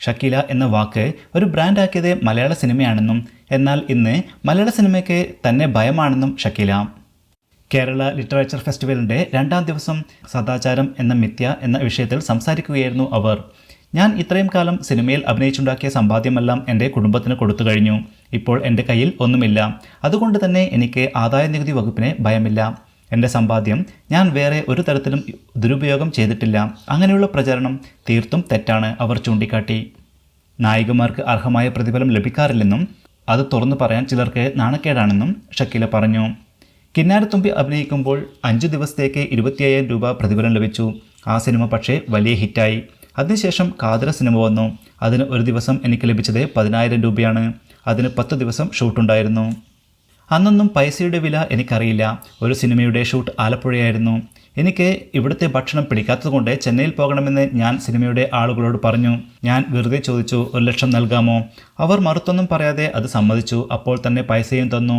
ഷക്കീല എന്ന വാക്ക് ഒരു ബ്രാൻഡാക്കിയത് മലയാള സിനിമയാണെന്നും എന്നാൽ ഇന്ന് മലയാള സിനിമയ്ക്ക് തന്നെ ഭയമാണെന്നും ഷക്കീല. കേരള ലിറ്ററേച്ചർ ഫെസ്റ്റിവലിന്റെ രണ്ടാം ദിവസം സദാചാരം എന്ന മിഥ്യ എന്ന വിഷയത്തിൽ സംസാരിക്കുകയായിരുന്നു അവർ. ഞാൻ ഇത്രയും കാലം സിനിമയിൽ അഭിനയിച്ചുണ്ടാക്കിയ സമ്പാദ്യമെല്ലാം എന്റെ കുടുംബത്തിന് കൊടുത്തു കഴിഞ്ഞു. ഇപ്പോൾ എന്റെ കയ്യിൽ ഒന്നുമില്ല. അതുകൊണ്ട് തന്നെ എനിക്ക് ആദായ നികുതി വകുപ്പിനെ ഭയമില്ല. എന്റെ സമ്പാദ്യം ഞാൻ വേറെ ഒരു തരത്തിലും ദുരുപയോഗം ചെയ്തിട്ടില്ല. അങ്ങനെയുള്ള പ്രചരണം തീർത്തും തെറ്റാണ് അവർ ചൂണ്ടിക്കാട്ടി. നായികമാർക്ക് അർഹമായ പ്രതിഫലം ലഭിക്കാറില്ലെന്നും അത് തുറന്നു പറയാൻ ചിലർക്ക് നാണക്കേടാണെന്നും ഷക്കീല പറഞ്ഞു. കിന്നാരത്തുമ്പി അഭിനയിക്കുമ്പോൾ അഞ്ച് ദിവസത്തേക്ക് ഇരുപത്തിയ്യായിരം രൂപ പ്രതിഫലം ലഭിച്ചു. ആ സിനിമ പക്ഷേ വലിയ ഹിറ്റായി. അതിനുശേഷം കാതര സിനിമ വന്നു. അതിന് ഒരു ദിവസം എനിക്ക് ലഭിച്ചത് പതിനായിരം രൂപയാണ്. അതിന് പത്ത് ദിവസം ഷൂട്ടുണ്ടായിരുന്നു. അന്നൊന്നും പൈസയുടെ വില എനിക്കറിയില്ല. ഒരു സിനിമയുടെ ഷൂട്ട് ആലപ്പുഴയായിരുന്നു. എനിക്ക് ഇവിടുത്തെ ഭക്ഷണം പിടിക്കാത്തതുകൊണ്ട് ചെന്നൈയിൽ പോകണമെന്ന് ഞാൻ സിനിമയുടെ ആളുകളോട് പറഞ്ഞു. ഞാൻ വെറുതെ ചോദിച്ചു ഒരു ലക്ഷം നൽകാമോ? അവർ മറുത്തൊന്നും പറയാതെ അത് സമ്മതിച്ചു. അപ്പോൾ തന്നെ പൈസയും തന്നു.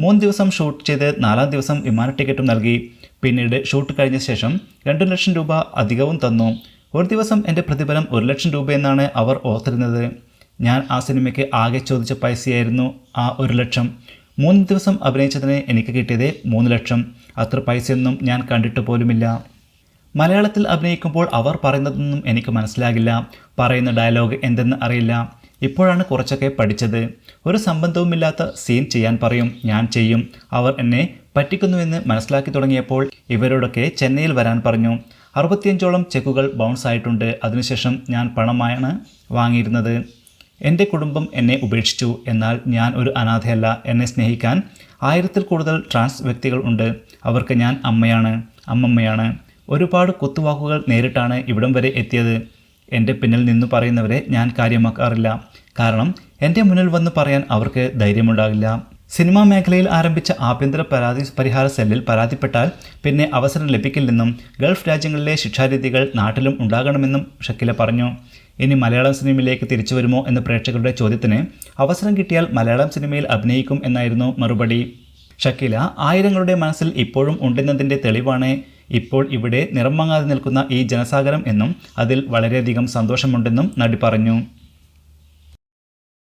മൂന്ന് ദിവസം ഷൂട്ട് ചെയ്ത് നാലാം ദിവസം വിമാന ടിക്കറ്റും നൽകി. പിന്നീട് ഷൂട്ട് കഴിഞ്ഞ ശേഷം രണ്ട് ലക്ഷം രൂപ അധികവും തന്നു. ഒരു ദിവസം എന്റെ പ്രതിഫലം ഒരു ലക്ഷം രൂപയെന്നാണ് അവർ ഓർത്തിരുന്നത്. ഞാൻ ആ സിനിമയ്ക്ക് ആകെ ചോദിച്ച പൈസയായിരുന്നു ആ ഒരു ലക്ഷം. മൂന്ന് ദിവസം അഭിനയിച്ചതിന് എനിക്ക് കിട്ടിയത് മൂന്ന് ലക്ഷം. അത്ര പൈസയൊന്നും ഞാൻ കണ്ടിട്ട് പോലുമില്ല. മലയാളത്തിൽ അഭിനയിക്കുമ്പോൾ അവർ പറയുന്നതൊന്നും എനിക്ക് മനസ്സിലാകില്ല. പറയുന്ന ഡയലോഗ് എന്തെന്ന് അറിയില്ല. ഇപ്പോഴാണ് കുറച്ചൊക്കെ പഠിച്ചത്. ഒരു സംബന്ധവുമില്ലാത്ത സീൻ ചെയ്യാൻ പറയും. ഞാൻ ചെയ്യും. അവർ എന്നെ പറ്റിക്കുന്നുവെന്ന് മനസ്സിലാക്കി തുടങ്ങിയപ്പോൾ ഇവരോടൊക്കെ ചെന്നൈയിൽ വരാൻ പറഞ്ഞു. അറുപത്തിയഞ്ചോളം ചെക്കുകൾ ബൗൺസ് ആയിട്ടുണ്ട്. അതിനുശേഷം ഞാൻ പണമാണ് വാങ്ങിയിരുന്നത്. എന്റെ കുടുംബം എന്നെ ഉപേക്ഷിച്ചു എന്നാൽ ഞാൻ ഒരു അനാഥയല്ല. എന്നെ സ്നേഹിക്കാൻ ആയിരത്തിൽ കൂടുതൽ ട്രാൻസ് വ്യക്തികൾ ഉണ്ട്. അവർക്ക് ഞാൻ അമ്മയാണ് അമ്മമ്മയാണ്. ഒരുപാട് കുത്തുവാക്കുകൾ നേരിട്ടാണ് ഇവിടം വരെ എത്തിയത്. എന്റെ പിന്നിൽ നിന്ന് പറയുന്നവരെ ഞാൻ കാര്യമാക്കാറില്ല. കാരണം എന്റെ മുന്നിൽ വന്ന് പറയാൻ അവർക്ക് ധൈര്യമുണ്ടാകില്ല. സിനിമാ മേഖലയിൽ ആരംഭിച്ച ആഭ്യന്തര പരാതി പരിഹാര സെല്ലിൽ പരാതിപ്പെട്ടാൽ പിന്നെ അവസരം ലഭിക്കില്ലെന്നും ഗൾഫ് രാജ്യങ്ങളിലെ ശിക്ഷാരീതികൾ നാട്ടിലും ഉണ്ടാകണമെന്നും ഷക്കില പറഞ്ഞു. ഇനി മലയാളം സിനിമയിലേക്ക് തിരിച്ചു വരുമോ എന്ന പ്രേക്ഷകരുടെ ചോദ്യത്തിന് അവസരം കിട്ടിയാൽ മലയാളം സിനിമയിൽ അഭിനയിക്കും എന്നായിരുന്നു മറുപടി. ഷക്കില ആയിരങ്ങളുടെ മനസ്സിൽ ഇപ്പോഴും ഉണ്ടെന്നതിന്റെ തെളിവാണ് ഇപ്പോൾ ഇവിടെ നിറം മങ്ങാതെ നിൽക്കുന്ന ഈ ജനസാഗരം എന്നും അതിൽ വളരെയധികം സന്തോഷമുണ്ടെന്നും നടി പറഞ്ഞു.